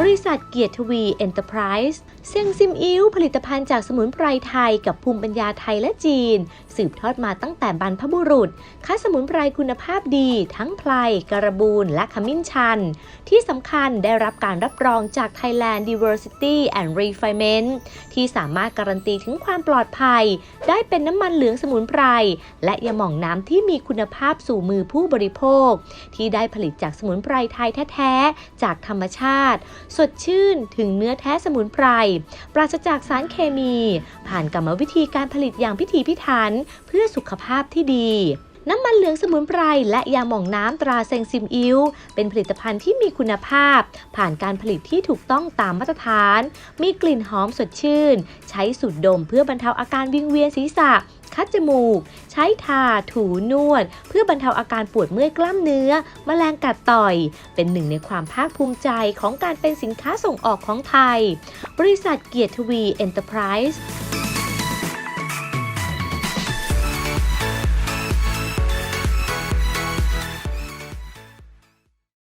บริษัทเกียรติทวีเอ็นเตอร์ไพรส์เซียงซิมอิ้วผลิตภัณฑ์จากสมุนไพรไทยกับภูมิปัญญาไทยและจีน สืบทอดมาตั้งแต่บรรพบุรุษคัดสมุนไพรคุณภาพดี ทั้งไพรการบูนและขมิ้นชัน ที่สำคัญได้รับการรับรองจาก Thailand Diversity and Refinement ที่สามารถการันตีถึงความปลอดภัย ได้เป็นน้ำมันเหลืองสมุนไพร และยาหม่องน้ำที่มีคุณภาพสู่มือผู้บริโภค ที่ได้ผลิตจากสมุนไพรไทยแท้ๆจากธรรมชาติสดชื่นถึงเนื้อแท้สมุนไพร ปราศจากสารเคมี ผ่านกรรมวิธีการผลิตอย่างพิถีพิถัน เพื่อสุขภาพที่ดี น้ำมันเหลืองสมุนไพรและยาหม่องน้ำตราเซงซิมอิวเป็นผลิตภัณฑ์ที่มีคุณภาพ ผ่านการผลิตที่ถูกต้องตามมาตรฐาน มีกลิ่นหอมสดชื่น ใช้สูดดมเพื่อบรรเทาอาการวิงเวียนศีรษะคัดจมูก ใช้ทา ถูนวด เพื่อบรรเทาอาการปวดเมื่อยกล้ามเนื้อแมลงกัดต่อย เป็นหนึ่งในความภาคภูมิใจของการเป็นสินค้าส่งออกของไทย บริษัทเกียรติทวีเอ็นเตอร์ไพรส์